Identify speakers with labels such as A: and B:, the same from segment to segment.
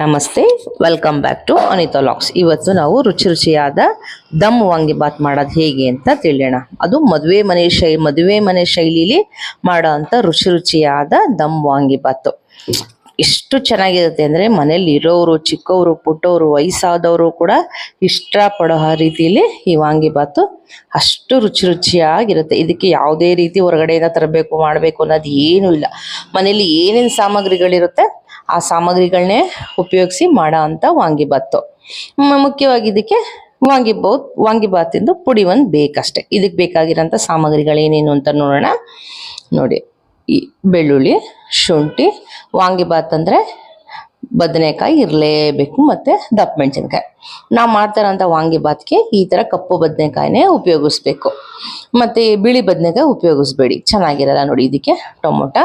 A: ನಮಸ್ತೆ welcome back to Anitha locks ಇವತ್ತು ನಾವು ರುಚಿ ರುಚಿಯಾದ ದಮ್ ವಾಂಗಿಬಾತ್ ಮಾಡೋದು ಹೇಗೆ ಅಂತ ತಿಳಿಯೋಣ. ಅದು ಮದುವೆ ಮನೆ ಶೈ, ಮದುವೆ ಮನೆ ಶೈಲಿಲಿ ಮಾಡೋ ಅಂಥ ರುಚಿ ರುಚಿಯಾದ ದಮ್ ವಾಂಗಿಬಾತು ಎಷ್ಟು ಚೆನ್ನಾಗಿರುತ್ತೆ ಅಂದರೆ ಮನೇಲಿ ಇರೋರು ಚಿಕ್ಕವರು, ಪುಟ್ಟವರು, ವಯಸ್ಸಾದವರು ಕೂಡ ಇಷ್ಟಪಡೋ ಆ ರೀತಿಯಲ್ಲಿ ಈ ವಾಂಗಿಬಾತು ಅಷ್ಟು ರುಚಿ ರುಚಿಯಾಗಿರುತ್ತೆ. ಇದಕ್ಕೆ ಯಾವುದೇ ರೀತಿ ಹೊರಗಡೆಯಿಂದ ತರಬೇಕು, ಮಾಡಬೇಕು ಅನ್ನೋದು ಏನೂ ಇಲ್ಲ. ಮನೇಲಿ ಏನೇನು ಸಾಮಗ್ರಿಗಳಿರುತ್ತೆ ಆ ಸಾಮಗ್ರಿಗಳನ್ನೇ ಉಪಯೋಗಿಸಿ ಮಾಡೋ ಅಂಥ ವಾಂಗಿಬಾತು ಮುಖ್ಯವಾಗಿ ಇದಕ್ಕೆ ವಾಂಗಿಬಾತ್ ವಾಂಗಿಭಾತಿಂದು ಪುಡಿ ಒಂದು ಬೇಕಷ್ಟೆ. ಇದಕ್ಕೆ ಬೇಕಾಗಿರೋಂಥ ಸಾಮಗ್ರಿಗಳೇನೇನು ಅಂತ ನೋಡೋಣ. ನೋಡಿ, ಈ ಬೆಳ್ಳುಳ್ಳಿ, ಶುಂಠಿ ವಾಂಗಿಬಾತ್ ಅಂದರೆ ಬದನೆಕಾಯಿ ಇರಲೇಬೇಕು ಮತ್ತು ದಪ್ಪ ಮೆಣಸಿನ್ಕಾಯಿ ನಾವು ಮಾಡ್ತಾರಂಥ ವಾಂಗಿಭಾತ್ಗೆ ಈ ಥರ ಕಪ್ಪು ಬದನೆಕಾಯಿನೇ ಉಪಯೋಗಿಸ್ಬೇಕು. ಮತ್ತು ಬಿಳಿ ಬದನೆಕಾಯಿ ಉಪಯೋಗಿಸ್ಬೇಡಿ. ಚೆನ್ನಾಗಿರಲ್ಲ ನೋಡಿ, ಇದಕ್ಕೆ ಟೊಮೊಟೊ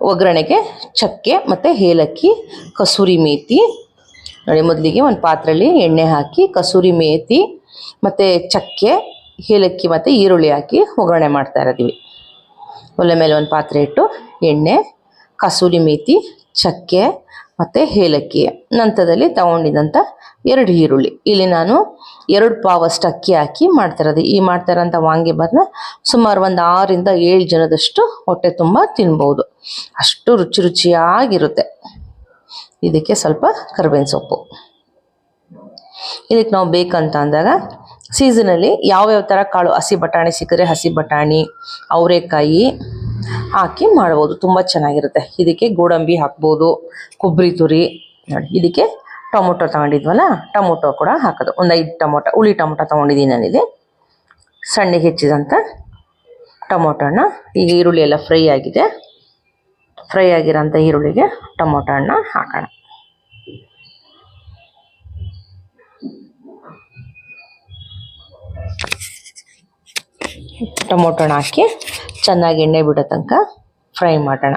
A: ಒಗ್ಗರಣೆಗೆ ಚಕ್ಕೆ ಮತ್ತು ಏಲಕ್ಕಿ, ಕಸೂರಿ ಮೇತಿ. ನೋಡಿ, ಮೊದಲಿಗೆ ಒಂದು ಪಾತ್ರೆಯಲ್ಲಿ ಎಣ್ಣೆ ಹಾಕಿ, ಕಸೂರಿ ಮೇತಿ ಮತ್ತು ಚಕ್ಕೆ, ಏಲಕ್ಕಿ ಮತ್ತು ಈರುಳ್ಳಿ ಹಾಕಿ ಒಗ್ಗರಣೆ ಮಾಡ್ತಾ ಇದ್ದೀವಿ ಒಲೆ ಮೇಲೆ ಒಂದು ಪಾತ್ರೆ ಇಟ್ಟು ಎಣ್ಣೆ, ಕಸೂರಿ ಮೇತಿ, ಚಕ್ಕೆ ಮತ್ತು ಏಲಕ್ಕಿ. ನಂತರದಲ್ಲಿ ತಗೊಂಡಿದ್ದಂಥ ಎರಡು ಈರುಳ್ಳಿ. ಇಲ್ಲಿ ನಾನು ಎರಡು ಪಾವಷ್ಟು ಅಕ್ಕಿ ಹಾಕಿ ಮಾಡ್ತಿರೋದು. ಈ ಮಾಡ್ತಾ ಇರೋಂಥ ಬರ್ನ ಸುಮಾರು ಒಂದು ಆರಿಂದ ಏಳು ಜನದಷ್ಟು ಹೊಟ್ಟೆ ತುಂಬ ತಿನ್ಬೋದು. ಅಷ್ಟು ರುಚಿ ರುಚಿಯಾಗಿರುತ್ತೆ. ಇದಕ್ಕೆ ಸ್ವಲ್ಪ ಕರ್ಬೇವಿನ ಸೊಪ್ಪು. ಇದಕ್ಕೆ ನಾವು ಬೇಕಂತ ಅಂದಾಗ ಸೀಸನಲ್ಲಿ ಯಾವ್ಯಾವ ಥರ ಕಾಳು ಹಸಿ ಬಟಾಣಿ ಸಿಕ್ಕರೆ ಹಸಿ ಬಟಾಣಿ, ಅವರೆಕಾಯಿ ಹಾಕಿ ಮಾಡ್ಬೋದು. ತುಂಬ ಚೆನ್ನಾಗಿರುತ್ತೆ. ಇದಕ್ಕೆ ಗೋಡಂಬಿ ಹಾಕ್ಬೋದು, ಕೊಬ್ಬರಿ ತುರಿ, ನೋಡಿ, ಇದಕ್ಕೆ ಟೊಮೊಟೊ ತಗೊಂಡಿದ್ವಲ್ಲ, ಟೊಮೊಟೊ ಕೂಡ ಹಾಕೋದು. ಒಂದು ಐದು ಟೊಮೊಟೊ, ಹುಳಿ ಟೊಮೊಟೊ ತೊಗೊಂಡಿದ್ದೀನಿ ನಾನಿದೆ ಸಣ್ಣಗೆ ಹೆಚ್ಚಿದಂಥ ಟೊಮೊಟೊನ, ಈಗ ಈರುಳ್ಳಿ ಎಲ್ಲ ಫ್ರೈ ಆಗಿದೆ. ಫ್ರೈ ಆಗಿರೋಂಥ ಈರುಳ್ಳಿಗೆ ಟೊಮೊಟೊ ಹಣ್ಣ ಹಾಕೋಣ. ಟೊಮೊಟೊ ಹಣ್ಣು ಹಾಕಿ ಚೆನ್ನಾಗಿ ಎಣ್ಣೆ ಬಿಡೋ ತನಕ ಫ್ರೈ ಮಾಡೋಣ.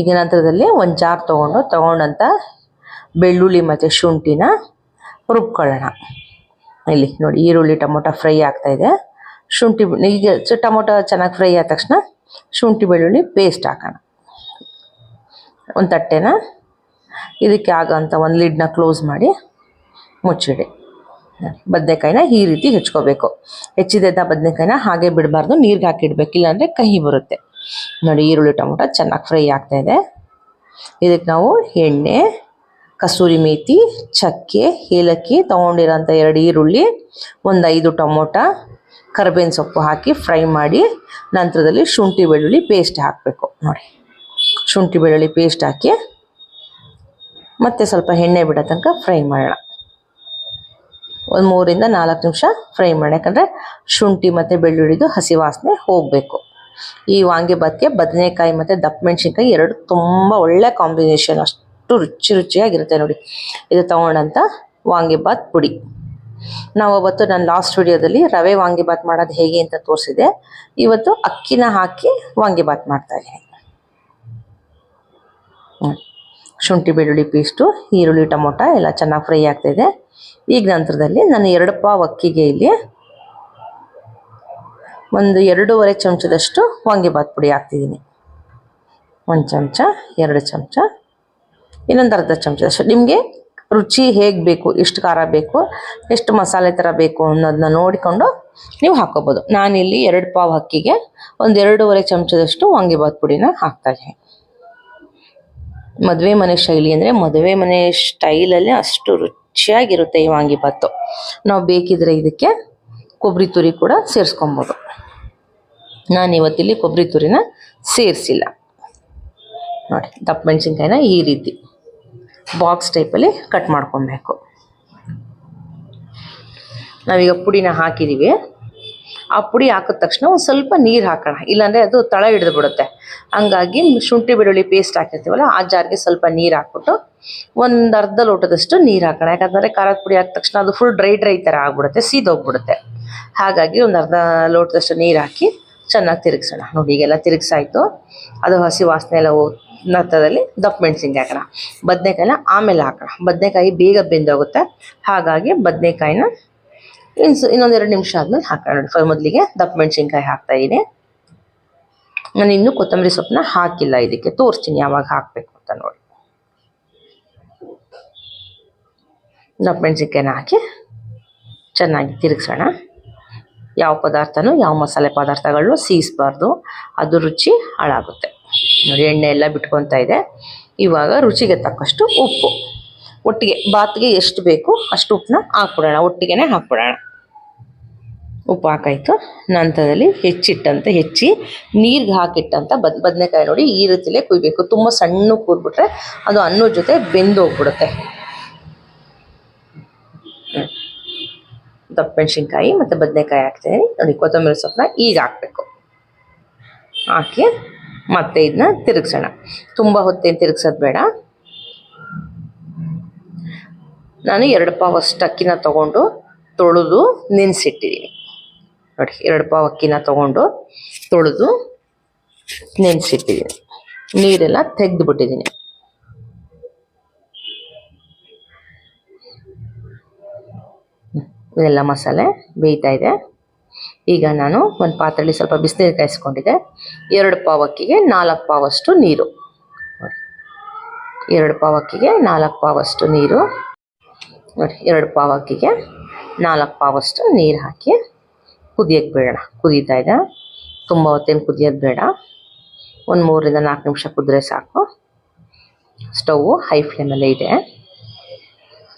A: ಈಗ ನಂತರದಲ್ಲಿ ಒಂದು ಜಾರ್ ತೊಗೊಂಡು ತೊಗೊಂಡಂಥ ಬೆಳ್ಳುಳ್ಳಿ ಮತ್ತು ಶುಂಠಿನ ರುಬ್ಕೊಳ್ಳೋಣ. ಇಲ್ಲಿ ನೋಡಿ ಈರುಳ್ಳಿ, ಟೊಮೊಟೊ ಫ್ರೈ ಆಗ್ತಾಯಿದೆ ಶುಂಠಿ ಈಗ ಟೊಮೊಟೊ ಚೆನ್ನಾಗಿ ಫ್ರೈ ಆದ ತಕ್ಷಣ ಶುಂಠಿ, ಬೆಳ್ಳುಳ್ಳಿ ಪೇಸ್ಟ್ ಹಾಕೋಣ. ಒಂದು ತಟ್ಟೆನ ಇದಕ್ಕೆ ಆಗೋಂಥ ಒಂದು ಲಿಡ್ನ ಕ್ಲೋಸ್ ಮಾಡಿ ಮುಚ್ಚಿಡಿ. ಬದನೆಕಾಯಿನ ಈ ರೀತಿ ಹೆಚ್ಕೋಬೇಕು. ಹೆಚ್ಚಿದ್ದ ಬದನೆಕಾಯಿನ ಹಾಗೆ ಬಿಡಬಾರ್ದು, ನೀರಿಗೆ ಹಾಕಿಡ್ಬೇಕು, ಇಲ್ಲಾಂದರೆ ಕಹಿ ಬರುತ್ತೆ. ನೋಡಿ, ಈರುಳ್ಳಿ ಟೊಮೊಟೊ ಚೆನ್ನಾಗಿ ಫ್ರೈ ಆಗ್ತಾ ಇದೆ. ಇದಕ್ಕೆ ನಾವು ಎಣ್ಣೆ, ಕಸೂರಿ ಮೇಥಿ ಚಕ್ಕೆ, ಏಲಕ್ಕಿ, ತೊಗೊಂಡಿರೋಂಥ ಎರಡು ಈರುಳ್ಳಿ, ಒಂದು ಐದು ಟೊಮೊಟೊ, ಕರ್ಬೇವಿನ ಸೊಪ್ಪು ಹಾಕಿ ಫ್ರೈ ಮಾಡಿ ನಂತರದಲ್ಲಿ ಶುಂಠಿ ಬೆಳ್ಳುಳ್ಳಿ ಪೇಸ್ಟ್ ಹಾಕಬೇಕು. ನೋಡಿ, ಶುಂಠಿ ಬೆಳ್ಳುಳ್ಳಿ ಪೇಸ್ಟ್ ಹಾಕಿ ಮತ್ತೆ ಸ್ವಲ್ಪ ಎಣ್ಣೆ ಬಿಡೋ ತನಕ ಫ್ರೈ ಮಾಡೋಣ. ಒಂದು ಮೂರಿಂದ ನಾಲ್ಕು ನಿಮಿಷ ಫ್ರೈ ಮಾಡಿ ಯಾಕಂದರೆ ಶುಂಠಿ ಮತ್ತು ಬೆಳ್ಳುಳ್ಳಿದು ಹಸಿ ವಾಸನೆ ಹೋಗಬೇಕು. ಈ ವಾಂಗಿಬಾತ್ಗೆ ಬದನೆಕಾಯಿ ಮತ್ತು ದಪ್ಪ ಮೆಣಸಿನ್ಕಾಯಿ ಎರಡು ತುಂಬ ಒಳ್ಳೆ ಕಾಂಬಿನೇಷನ್ ಅಷ್ಟು ರುಚಿ ರುಚಿಯಾಗಿರುತ್ತೆ ನೋಡಿ. ಇದು ತೊಗೊಂಡಂಥ ವಾಂಗಿಬಾತ್ ಪುಡಿ. ನಾವು ಅವತ್ತು ನಾನು ಲಾಸ್ಟ್ ವಿಡಿಯೋದಲ್ಲಿ ರವೆ ವಾಂಗಿಬಾತ್ ಮಾಡೋದು ಹೇಗೆ ಅಂತ ತೋರಿಸಿದೆ ಇವತ್ತು ಅಕ್ಕಿನ ಹಾಕಿ ವಾಂಗಿಬಾತ್ ಮಾಡ್ತಾ ಇದ್ದೀನಿ. ಶುಂಠಿ, ಬೆಳ್ಳುಳ್ಳಿ ಪೇಸ್ಟು ಈರುಳ್ಳಿ, ಟೊಮೊಟೊ ಎಲ್ಲ ಚೆನ್ನಾಗಿ ಫ್ರೈ ಆಗ್ತಾಯಿದೆ ಈಗ ನಂತರದಲ್ಲಿ ನಾನು ಎರಡು ಪಾವ್ ಅಕ್ಕಿಗೆ ಇಲ್ಲಿ ಒಂದು ಎರಡೂವರೆ ಚಮಚದಷ್ಟು ವಾಂಗಿಬಾತ್ ಪುಡಿ ಹಾಕ್ತಿದ್ದೀನಿ. ಒಂದು ಚಮಚ, ಎರಡು ಚಮಚ, ಇನ್ನೊಂದು ಅರ್ಧ ಚಮಚದಷ್ಟು ನಿಮಗೆ ರುಚಿ ಹೇಗೆ ಬೇಕು, ಎಷ್ಟು ಖಾರ ಬೇಕು, ಎಷ್ಟು ಮಸಾಲೆ ಥರ ಬೇಕು ಅನ್ನೋದನ್ನ ನೋಡಿಕೊಂಡು ನೀವು ಹಾಕೋಬೋದು. ನಾನಿಲ್ಲಿ ಎರಡು ಪಾವ್ ಅಕ್ಕಿಗೆ ಒಂದು ಎರಡೂವರೆ ಚಮಚದಷ್ಟು ವಾಂಗಿಬಾತ್ ಪುಡಿನ ಹಾಕ್ತಾಯಿದ್ದೀನಿ ಮದುವೆ ಮನೆ ಶೈಲಿ ಅಂದರೆ ಮದುವೆ ಮನೆ ಸ್ಟೈಲಲ್ಲಿ ಅಷ್ಟು ರುಚಿಯಾಗಿರುತ್ತೆ ಈ ವಾಂಗಿಭಾತು ನಾವು ಬೇಕಿದ್ರೆ ಇದಕ್ಕೆ ಕೊಬ್ಬರಿ ತುರಿ ಕೂಡ ಸೇರಿಸ್ಕೊಬೋದು. ನಾನು ಇವತ್ತಿಲ್ಲಿ ಕೊಬ್ಬರಿ ತುರಿನ ಸೇರಿಸಿಲ್ಲ. ನೋಡಿ, ದಪ್ಪ ಮೆಣಸಿನ್ಕಾಯಿನ ಈ ರೀತಿ ಬಾಕ್ಸ್ ಟೈಪಲ್ಲಿ ಕಟ್ ಮಾಡ್ಕೊಬೇಕು. ನಾವೀಗ ಪುಡಿನ ಹಾಕಿದ್ದೀವಿ ಆ ಪುಡಿ ಹಾಕಿದ ತಕ್ಷಣ ಒಂದು ಸ್ವಲ್ಪ ನೀರು ಹಾಕೋಣ. ಇಲ್ಲಾಂದರೆ ಅದು ತಳ ಹಿಡಿದು ಬಿಡುತ್ತೆ. ಹಂಗಾಗಿ ಶುಂಠಿ ಬೆಳ್ಳುಳ್ಳಿ ಪೇಸ್ಟ್ ಹಾಕಿರ್ತೀವಲ್ಲ, ಆ ಜಾರ್ಗೆ ಸ್ವಲ್ಪ ನೀರು ಹಾಕ್ಬಿಟ್ಟು ಒಂದು ಅರ್ಧ ಲೋಟದಷ್ಟು ನೀರು ಹಾಕೋಣ. ಯಾಕಂದರೆ ಖಾರದ ಪುಡಿ ಹಾಕಿದ ತಕ್ಷಣ ಅದು ಫುಲ್ ಡ್ರೈ ಡ್ರೈ ಥರ ಆಗ್ಬಿಡುತ್ತೆ, ಸೀದೋಗ್ಬಿಡುತ್ತೆ. ಹಾಗಾಗಿ ಒಂದು ಅರ್ಧ ಲೋಟದಷ್ಟು ನೀರು ಹಾಕಿ ಚೆನ್ನಾಗಿ ತಿರುಗಿಸೋಣ. ನೋಡಿ, ಈಗೆಲ್ಲ ತಿರುಗಿಸಾಯ್ತು. ಅದು ಹಸಿ ವಾಸನೆ ಎಲ್ಲ ಹೋಗಿ ನಂತರದಲ್ಲಿ ದಪ್ಪ ಮೆಣಸಿನ್ಕಾಯಿ ಹಾಕೋಣ. ಬದನೆಕಾಯಿನ ಆಮೇಲೆ ಹಾಕೋಣ. ಬದನೆಕಾಯಿ ಬೇಗ ಬೆಂದೋಗುತ್ತೆ. ಹಾಗಾಗಿ ಬದನೆಕಾಯಿನ ಇನ್ಸು ಇನ್ನೊಂದೆರಡು ನಿಮಿಷ ಆದ್ಮೇಲೆ ಹಾಕೋಣ. ನೋಡಿ ಮೊದಲಿಗೆ ದಪ್ಪ ಮೆಣಸಿನ್ಕಾಯಿ ಹಾಕ್ತಾಯಿದ್ದೀನಿ ನಾನು ಇನ್ನೂ ಕೊತ್ತಂಬರಿ ಸೊಪ್ಪನ್ನ ಹಾಕಿಲ್ಲ ಇದಕ್ಕೆ. ತೋರಿಸ್ತೀನಿ ಯಾವಾಗ ಹಾಕಬೇಕು ಅಂತ ನೋಡಿ. ದಪ್ಪಮೆಣಸಿನ್ಕಾಯಿನ ಹಾಕಿ ಚೆನ್ನಾಗಿ ತಿರುಗಿಸೋಣ. ಯಾವ ಪದಾರ್ಥನೂ, ಯಾವ ಮಸಾಲೆ ಪದಾರ್ಥಗಳನ್ನೂ ಸೀಸ್ಬಾರ್ದು. ಅದು ರುಚಿ ಹಾಳಾಗುತ್ತೆ. ನೋಡಿ, ಎಣ್ಣೆ ಎಲ್ಲ ಬಿಟ್ಕೊತಾ ಇದೆ. ಇವಾಗ ರುಚಿಗೆ ತಕ್ಕಷ್ಟು ಉಪ್ಪು. ಒಟ್ಟಿಗೆ ಬಾತ್ಗೆ ಎಷ್ಟು ಬೇಕು ಅಷ್ಟು ಉಪ್ಪನ್ನ ಹಾಕ್ಬಿಡೋಣ. ಒಟ್ಟಿಗೆನೆ ಹಾಕ್ಬಿಡೋಣ. ಉಪ್ಪು ಹಾಕಾಯ್ತು. ನಂತರದಲ್ಲಿ ಹೆಚ್ಚಿಟ್ಟಂತೆ ಹೆಚ್ಚಿ ನೀರಿಗೆ ಹಾಕಿಟ್ಟಂತ ಬದ್, ಬದನೆಕಾಯಿ ನೋಡಿ ಈ ರೀತಿಲೇ ಕುಯ್ಬೇಕು. ತುಂಬ ಸಣ್ಣ ಕೂರ್ಬಿಟ್ರೆ ಅದು ಅನ್ನೋ ಜೊತೆ ಬೆಂದು ಹೋಗ್ಬಿಡುತ್ತೆ ದಪ್ಪ ಮೆಣಸಿನ್ಕಾಯಿ ಮತ್ತು ಬದನೆಕಾಯಿ ಹಾಕ್ತೀನಿ. ನೋಡಿ, ಕೊತ್ತಂಬರಿ ಸೊಪ್ಪನ್ನ ಈಗ ಹಾಕಬೇಕು. ಹಾಕಿ ಮತ್ತೆ ಇದನ್ನ ತಿರುಗಿಸೋಣ. ತುಂಬ ಹೊತ್ತೇನು ತಿರುಗ್ಸೋದು ಬೇಡ. ನಾನು ಎರಡು ಪಾವ್ ಅಷ್ಟು ಅಕ್ಕಿನ ತೊಗೊಂಡು ತೊಳೆದು ನೆನೆಸಿಟ್ಟಿದ್ದೀನಿ ನೋಡಿ, ಎರಡು ಪಾವ್ ಅಕ್ಕಿನ ತೊಗೊಂಡು ತೊಳೆದು ನೆನೆಸಿಟ್ಟಿದ್ದೀನಿ ನೀರೆಲ್ಲ ತೆಗೆದು ಇದೆಲ್ಲ ಮಸಾಲೆ ಬೇಯ್ತಾ ಇದೆ. ಈಗ ನಾನು ಒಂದು ಪಾತ್ರೆಯಲ್ಲಿ ಸ್ವಲ್ಪ ಬಿಸಿನೀರು ಕಾಯಿಸ್ಕೊಂಡಿದ್ದೆ. ಎರಡು ಪಾವ್ ಅಕ್ಕಿಗೆ ನಾಲ್ಕು ಪಾವಷ್ಟು ನೀರು. ನೋಡಿ. ಎರಡು ಪಾವ್ ಅಕ್ಕಿಗೆ ನಾಲ್ಕು ಪಾವಷ್ಟು ನೀರು. ನೋಡಿ, ಎರಡು ಪಾವ್ ಅಕ್ಕಿಗೆ ನಾಲ್ಕು ಪಾವಷ್ಟು ನೀರು ಹಾಕಿ ಕುದಿಯೋಕ್ಕೆ ಬೇಡ ಕುದೀತಾ ಇದೆ. ತುಂಬ ಹೊತ್ತೇನು ಕುದಿಯೋದು ಬೇಡ. ಒಂದು ಮೂರರಿಂದ ನಾಲ್ಕು ನಿಮಿಷ ಕುದ್ರೆ ಸಾಕು. ಸ್ಟವ್ ಹೈ ಫ್ಲೇಮಲ್ಲೇ ಇದೆ.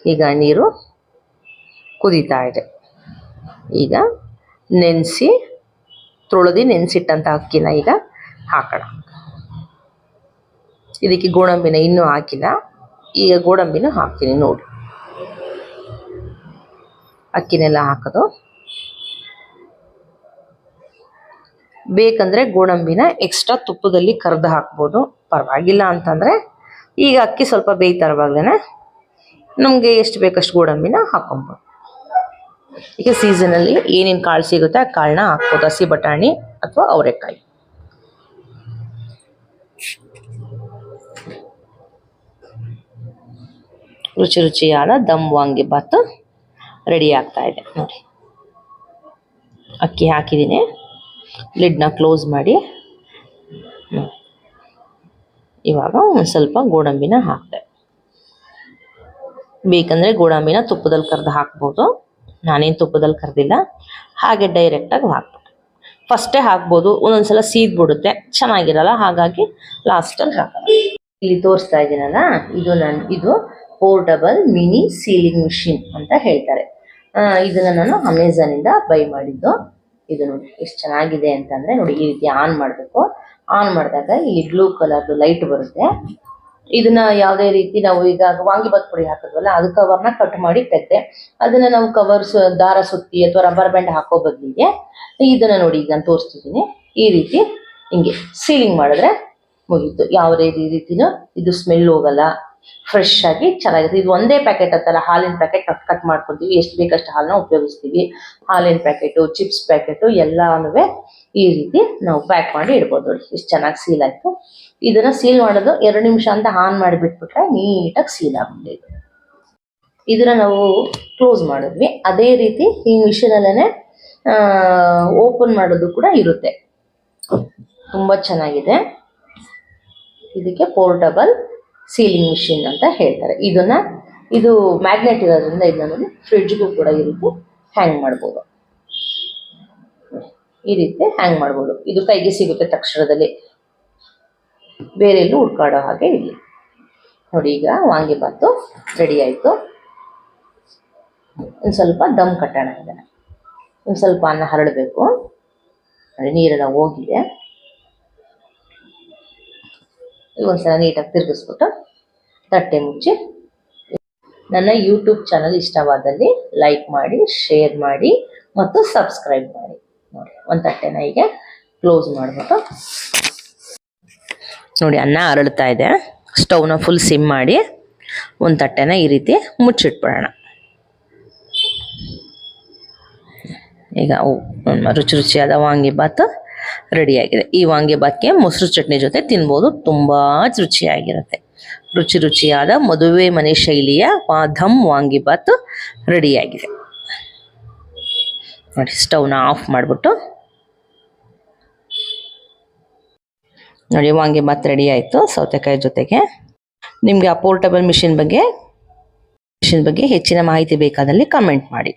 A: ಈಗ ನೀರು ಕುದೀತಾ ಇದೆ. ಈಗ ನೆನೆಸಿ, ತೊಳೆದು ನೆನೆಸಿಟ್ಟಂಥ ಅಕ್ಕಿನ ಈಗ ಹಾಕೋಣ. ಇದಕ್ಕೆ ಗೋಡಂಬಿನ ಇನ್ನೂ ಹಾಕಿಲ್ಲ. ಈಗ ಗೋಡಂಬಿನೂ ಹಾಕ್ತೀನಿ ನೋಡಿ. ಅಕ್ಕಿನೆಲ್ಲ ಹಾಕೋದು. ಬೇಕಂದರೆ ಗೋಡಂಬಿನ ಎಕ್ಸ್ಟ್ರಾ ತುಪ್ಪದಲ್ಲಿ ಕರೆದು ಹಾಕ್ಬೋದು. ಪರವಾಗಿಲ್ಲ ಅಂತಂದರೆ ಈಗ ಅಕ್ಕಿ ಸ್ವಲ್ಪ ಬೇಯ್ತಾರವಾಗ್ಲೇ ನಮಗೆ ಎಷ್ಟು ಬೇಕಷ್ಟು ಗೋಡಂಬಿನ ಹಾಕೊಬೋದು ಈಗ ಸೀಸನಲ್ಲಿ ಏನೇನು ಕಾಳು ಸಿಗುತ್ತೆ, ಆ ಕಾಳನ್ನ ಹಾಕ್ಬೋದು ಹಸಿ ಬಟಾಣಿ ಅಥವಾ ಅವರೆಕಾಯಿ. ರುಚಿ ರುಚಿಯಾದ ದಮ್ ವಾಂಗಿ ಭಾತ್ ರೆಡಿ ಆಗ್ತಾ ಇದೆ. ನೋಡಿ. ಅಕ್ಕಿ ಹಾಕಿದ್ದೀನಿ. ಲಿಡ್ನ ಕ್ಲೋಸ್ ಮಾಡಿ. ಇವಾಗ ಒಂದು ಸ್ವಲ್ಪ ಗೋಡಂಬಿನ ಹಾಕಿದೆ. ಬೇಕಂದರೆ ಗೋಡಂಬಿನ ತುಪ್ಪದಲ್ಲಿ ಕರೆದು ಹಾಕ್ಬೋದು. ನಾನೇನು ತುಪ್ಪದಲ್ಲಿ ಕರೆದಿಲ್ಲ, ಹಾಗೆ ಡೈರೆಕ್ಟಾಗಿ ಹಾಕ್ಬಿಟ್ಟು ಫಸ್ಟೇ ಹಾಕ್ಬೋದು, ಒಂದೊಂದ್ಸಲ ಸೀದ್ಬಿಡುತ್ತೆ, ಚೆನ್ನಾಗಿರಲ್ಲ, ಹಾಗಾಗಿ ಲಾಸ್ಟಲ್ಲಿ ಹಾಕೋದು ಇಲ್ಲಿ ತೋರಿಸ್ತಾ ಇದ್ದೀನಲ್ಲ, ಇದು ನನ್ನ ಇದು ಪೋರ್ಟಬಲ್ ಮಿನಿ ಸೀಲಿಂಗ್ ಮಿಷಿನ್ ಅಂತ ಹೇಳ್ತಾರೆ. ಇದನ್ನು ಇದನ್ನ ನಾನು ಅಮೆಝಾನಿಂದ ಬೈ ಮಾಡಿದ್ದು. ಇದು ನೋಡಿ, ಎಷ್ಟು ಚೆನ್ನಾಗಿದೆ ಅಂತಂದರೆ ನೋಡಿ, ಈ ರೀತಿ ಆನ್ ಮಾಡಬೇಕು. ಆನ್ ಮಾಡಿದಾಗ ಇಲ್ಲಿ ಬ್ಲೂ ಕಲರ್ದು ಲೈಟ್ ಬರುತ್ತೆ. ಇದನ್ನ ಯಾವುದೇ ರೀತಿ ನಾವು ಈಗ ವಾಂಗಿಬಾತ್ ಪುಡಿ ಹಾಕಿದ್ವಲ್ಲ ಅದು ಕವರ್ನ ಕಟ್ ಮಾಡಿ ತೆಗೆದೆ, ಅದನ್ನ ನಾವು ಕವರ್ಸ್ ದಾರ ಸುತ್ತಿ ಅಥವಾ ರಬ್ಬರ್ ಬ್ಯಾಂಡ್ ಹಾಕೋ ಬದಲಿಗೆ ಇದನ್ನ ನೋಡಿ ಈಗ ನಾನು ತೋರಿಸ್ತಿದ್ದೀನಿ ಈ ರೀತಿ ಹಿಂಗೆ ಸೀಲಿಂಗ್ ಮಾಡಿದ್ರೆ ಮುಗೀತು. ಯಾವುದೇ ರೀತಿನೂ ಇದು ಸ್ಮೆಲ್ ಹೋಗಲ್ಲ. ಫ್ರೆಶ್ ಆಗಿ ಚೆನ್ನಾಗಿರುತ್ತೆ. ಇದು ಒಂದೇ ಪ್ಯಾಕೆಟ್ ಅಂತಲ್ಲ ಹಾಲಿನ ಪ್ಯಾಕೆಟ್ ಕಟ್ ಕಟ್ ಮಾಡ್ಕೊತೀವಿ. ಎಷ್ಟು ಬೇಕಷ್ಟು ಹಾಲನ್ನ ಉಪಯೋಗಿಸ್ತೀವಿ. ಹಾಲಿನ ಪ್ಯಾಕೆಟು ಚಿಪ್ಸ್ ಪ್ಯಾಕೆಟು ಎಲ್ಲಾನು ಈ ರೀತಿ ನಾವು ಪ್ಯಾಕ್ ಮಾಡಿ ಇಡ್ಬೋದು ನೋಡಿ. ಇಷ್ಟು ಚೆನ್ನಾಗಿ ಸೀಲ್ ಆಯ್ತು. ಇದನ್ನ ಸೀಲ್ ಮಾಡೋದು ಎರಡು ನಿಮಿಷ ಅಂತ ಆನ್ ಮಾಡಿ ಬಿಟ್ಬಿಟ್ರೆ ನೀಟಾಗಿ ಸೀಲ್ ಆಗ್ಬಿಟ್ಟಿದೆ ಇದನ್ನ ನಾವು ಕ್ಲೋಸ್ ಮಾಡಿದ್ವಿ. ಅದೇ ರೀತಿ ಈ ಮಿಷಿನಲ್ಲೇ ಓಪನ್ ಮಾಡೋದು ಕೂಡ ಇರುತ್ತೆ. ತುಂಬ ಚೆನ್ನಾಗಿದೆ. ಇದಕ್ಕೆ ಪೋರ್ಟಬಲ್ ಸೀಲಿಂಗ್ ಮಿಷಿನ್ ಅಂತ ಹೇಳ್ತಾರೆ. ಇದನ್ನ, ಇದು ಮ್ಯಾಗ್ನೆಟ್ ಇರೋದ್ರಿಂದ ಇದನ್ನ ಫ್ರಿಡ್ಜ್ಗೂ ಕೂಡ ಇರುತ್ತೆ ಹ್ಯಾಂಗ್ ಮಾಡ್ಬೋದು. ಈ ರೀತಿ ಹ್ಯಾಂಗ್ ಮಾಡ್ಬೋದು. ಇದು ಕೈಗೆ ಸಿಗುತ್ತೆ ತಕ್ಷಣದಲ್ಲಿ. ಬೇರೆ ಎಲ್ಲೂ ಹುಡ್ಕಾಡೋ ಹಾಗೆ ಇಲ್ಲ. ನೋಡಿ ಈಗ ವಾಂಗಿಬಾತು ರೆಡಿ ಆಯಿತು. ಒಂದು ಸ್ವಲ್ಪ ದಮ್ ಕಟ್ಟೋಣ ಇದನ್ನು ಒಂದು ಸ್ವಲ್ಪ ಅನ್ನ ಹರಡಬೇಕು. ಅದೇ ನೀರೆಲ್ಲ ಹೋಗಿದೆ. ಒಂದ್ಸಲ ನೀಟಾಗಿ ತಿರುಗಿಸ್ಬಿಟ್ಟು ತಟ್ಟೆ ಮುಚ್ಚಿ. ನನ್ನ ಯೂಟ್ಯೂಬ್ ಚಾನಲ್ ಇಷ್ಟವಾದಲ್ಲಿ ಲೈಕ್ ಮಾಡಿ ಶೇರ್ ಮಾಡಿ ಮತ್ತು ಸಬ್ಸ್ಕ್ರೈಬ್ ಮಾಡಿ. ನೋಡಿ, ಒಂದು ತಟ್ಟೆನ ಈಗ ಕ್ಲೋಸ್ ಮಾಡಿಬಿಟ್ಟು ನೋಡಿ, ಅನ್ನ ಅರಳ್ತಾ ಇದೆ. ಸ್ಟವ್ನ ಫುಲ್ ಸಿಮ್ ಮಾಡಿ ಒಂದು ತಟ್ಟೆನ ಈ ರೀತಿ ಮುಚ್ಚಿಟ್ಬಿಡೋಣ. ಈಗ ರುಚಿ ರುಚಿಯಾದ ವಾಂಗಿಬಾತ್ ರೆಡಿಯಾಗಿದೆ ಈ ವಾಂಗಿಬಾತ್ಗೆ ಮೊಸರು ಚಟ್ನಿ ಜೊತೆ ತಿನ್ಬೋದು, ತುಂಬ ರುಚಿಯಾಗಿರುತ್ತೆ. ರುಚಿ ರುಚಿಯಾದ ಮದುವೆ ಮನೆ ಶೈಲಿಯ ವಾಧಮ್ ವಾಂಗಿಬಾತ್ ರೆಡಿಯಾಗಿದೆ ನೋಡಿ, ಸ್ಟವ್ನ ಆಫ್ ಮಾಡಿಬಿಟ್ಟು ನೋಡಿ, ವಾಂಗಿ ಮತ್ತೆ ರೆಡಿ ಆಯಿತು. ಸೌತೆಕಾಯಿ ಜೊತೆಗೆ ನಿಮಗೆ ಆ ಪೋರ್ಟಬಲ್ ಮಿಷಿನ್ ಬಗ್ಗೆ ಮಿಷಿನ್ ಬಗ್ಗೆ ಹೆಚ್ಚಿನ ಮಾಹಿತಿ ಬೇಕಾದಲ್ಲಿ ಕಮೆಂಟ್ ಮಾಡಿ.